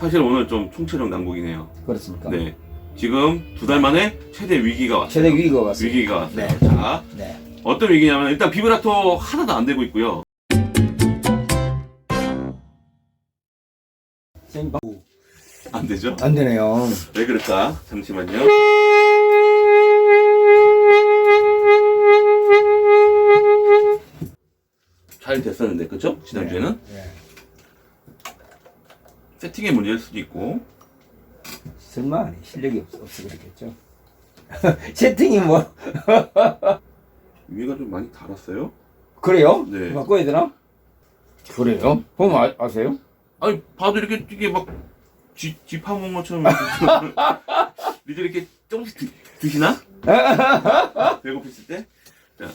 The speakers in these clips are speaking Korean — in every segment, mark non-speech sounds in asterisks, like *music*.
사실 오늘 좀 총체적 난국이네요. 그렇습니까? 네. 지금 두 달 만에 최대 위기가 왔어요. 최대 위기가 왔습니다. 위기가 왔어요. 네. 자, 네. 어떤 위기냐면 일단 비브라토 하나도 안 되고 있고요. 선생님, 안 되죠? 안 되네요. 왜 그럴까? 잠시만요. 잘 됐었는데, 그죠? 지난주에는? 네. 세팅의 문제일 수도 있고. 설마 아니, 실력이 없, 없어 그랬겠죠. *laughs* 채팅이 뭐 위가 좀 많이 달았어요? 그래요? 네. 바꿔야 되나? 그래요? 보면 아, 아세요? 아니, 봐도 이렇게, 이게 막, 쥐, 쥐 파먹은 것처럼. *laughs* 이렇게 니들 이렇게 조금씩 드, 드시나? *laughs* 배고프실 때? 자.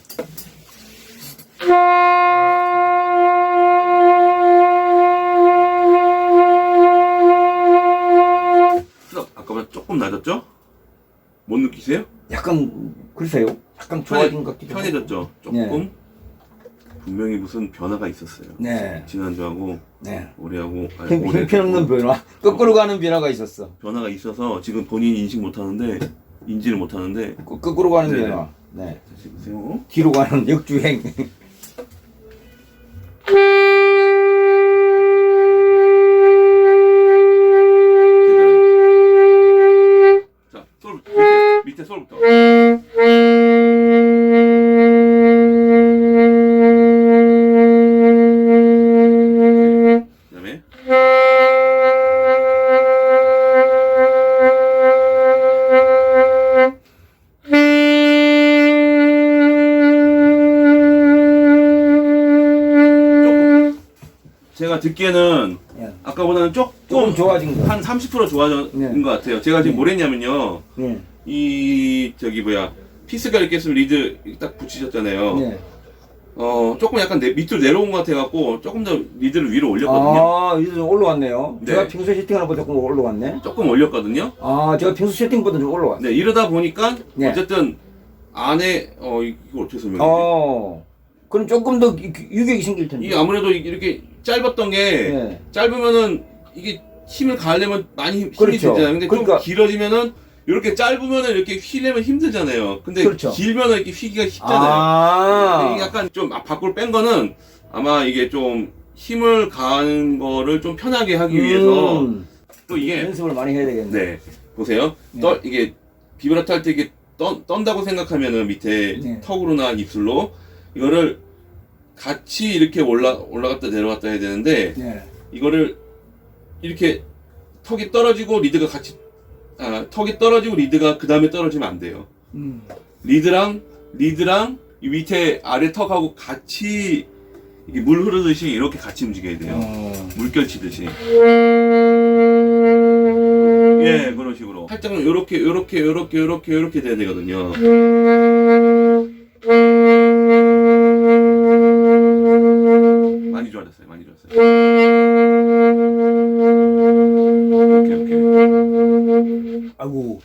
못 느끼세요? 약간 글쎄요. 약간 좋아진 것 같기도 하고. 편해졌죠? 조금? 분명히 무슨 변화가 있었어요. 네. 지난주하고 네. 올해하고 아니, 힘, 올해 힘편없는 변화. 거꾸로 가는 변화가 있었어. 변화가 있어서 지금 본인이 인식 못하는데 인지를 못하는데 거, 거꾸로 가는 네네. 변화. 네. 다시 보세요. 뒤로 가는 역주행. 제가 듣기에는 예. 아까보다는 조금 조금 좋아진 거. 한 30% 좋아진 네. 것 같아요. 제가 지금 네. 뭘 했냐면요. 네. 이 저기 뭐야 피스가 이렇게 있으면 리드 딱 붙이셨잖아요. 네. 어 조금 약간 내, 밑으로 내려온 것 같아갖고 조금 더 리드를 위로 올렸거든요. 아, 이제 좀 올라왔네요. 네. 제가 평소 세팅하는 것보다 조금 올라왔네. 조금 올렸거든요. 아, 제가 평소 세팅보다 좀 올라왔어. 네 이러다 보니까 네. 어쨌든 안에 어 이거 어떻게 설명해? 어. 그럼 조금 더 유- 유격이 생길 텐데. 이게 아무래도 이렇게 짧았던 게 네. 짧으면은 이게 힘을 가하려면 많이 힘이 그렇죠. 들잖아요. 근데 그러니까- 좀 길어지면은 이렇게 짧으면은 이렇게 휘려면 힘들잖아요. 근데 그렇죠. 길면은 이렇게 휘기가 쉽잖아요. 아. 이게 약간 좀 아, 밖으로 뺀 거는 아마 이게 좀 힘을 가하는 거를 좀 편하게 하기 위해서 음, 또 이게 연습을 많이 해야 되겠네. 네 보세요 네. 떠 이게 비브라토 할 때 이게 떤, 떤다고 생각하면은 밑에 네. 턱으로나 입술로 이거를 같이 이렇게 올라 올라갔다 내려갔다 해야 되는데 네. 이거를 이렇게 턱이 떨어지고 리드가 같이 아 턱이 떨어지고 리드가 그 다음에 떨어지면 안 돼요 음. 리드랑 리드랑 이 밑에 아래 턱하고 같이 이게 물 흐르듯이 이렇게 같이 움직여야 돼요. 어. 물결 치듯이. 예, 그런 식으로. 살짝은 요렇게 요렇게 요렇게 요렇게 요렇게 돼야 되거든요. 좋아졌어요. 많이. 오케이, 오케이. 아이고.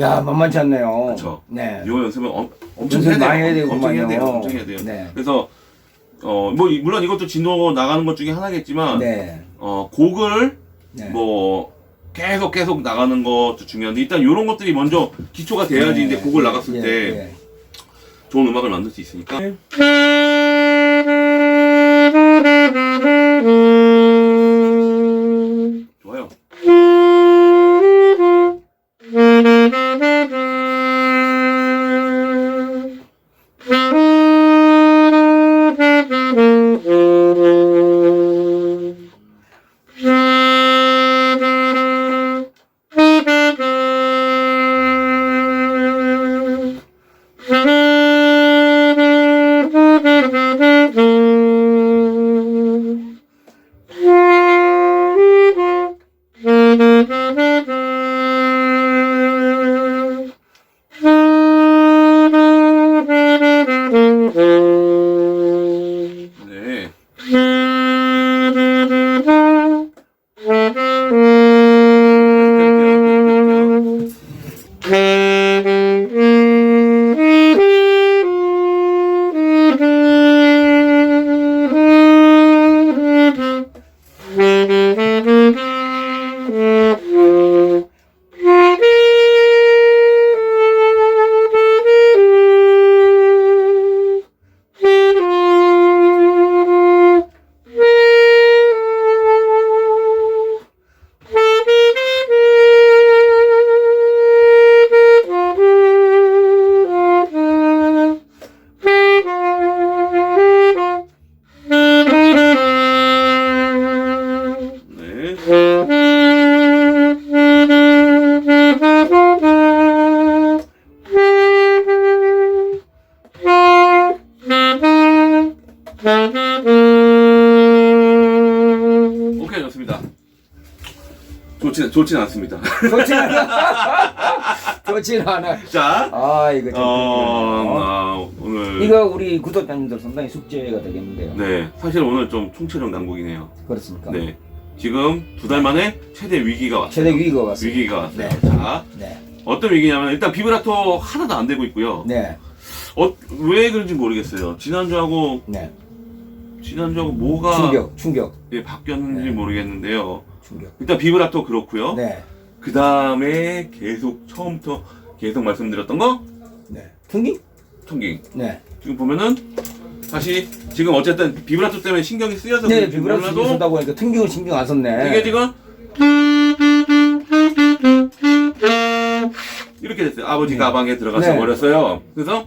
야, 만만치 않네요. 그쵸. 네. 요 연습은 엄, 엄청 연습 해야. 많이 해야 되고 엄청 해야 돼요. 엄청 해야 돼요. 네. 그래서 어 뭐 물론 이것도 진도 나가는 것 중에 하나겠지만 네. 어 곡을 네. 뭐 계속 계속 나가는 것도 중요한데 일단 이런 것들이 먼저 기초가 돼야지 네. 이제 곡을 나갔을 예, 때 예. 좋은 음악을 만들 수 있으니까 좋 Mm-hmm. 오케이 좋습니다. 좋지 좋진 않습니다. 좋지 않아. *laughs* 좋지 않아. 자, 아 이거 좀 어, 어, 아, 오늘 이거 우리 구독자님들 상당히 숙제가 되겠는데요. 네 사실 오늘 좀 총체적 난국이네요. 그렇습니까? 네, 지금 두 달 만에 최대 위기가 왔어요. 최대 위기가 왔습니다. 위기가 왔어요. 네. 자, 네. 어떤 위기냐면 일단 비브라토 하나도 안 되고 있고요. 네. 어, 왜 그런지 모르겠어요. 지난주하고 네. 지난주하고 뭐가 충격, 충격, 예, 바뀌었는지 네. 모르겠는데요. 충격. 일단 비브라토 그렇고요. 네. 그 다음에 계속 처음부터 계속 말씀드렸던 거 네. 튕기? 통ging. 네. 지금 보면은 다시 지금 어쨌든 비브라토 때문에 신경이 쓰여서 네, 그런지 비브라토 몰라도 쓴다고 하니까 튕김을 신경 안 썼네. 이게 지금 이렇게 됐어요. 아버지 네. 가방에 들어가서 네. 버렸어요. 그래서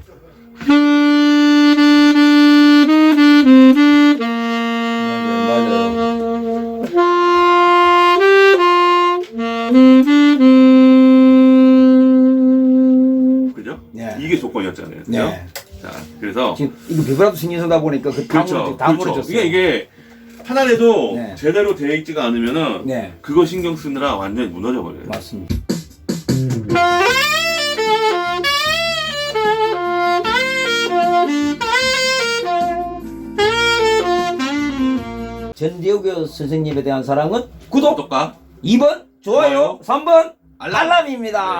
맞아요. 그죠? 네. 이게 조건이었잖아요. 그죠? 네. 자, 그래서 지금 이거 비브라토 신경 쓰다 보니까 그 그렇죠. 다 그렇죠. 부러졌어요. 이게 이게 하나라도 네. 제대로 되어 있지가 않으면은 네. 그거 신경 쓰느라 완전히 무너져 버려요. 맞습니다. 전대욱의 선생님에 대한 사랑은 구독, 구독과 2번 좋아요, 좋아요. 3번 알람. 알람입니다.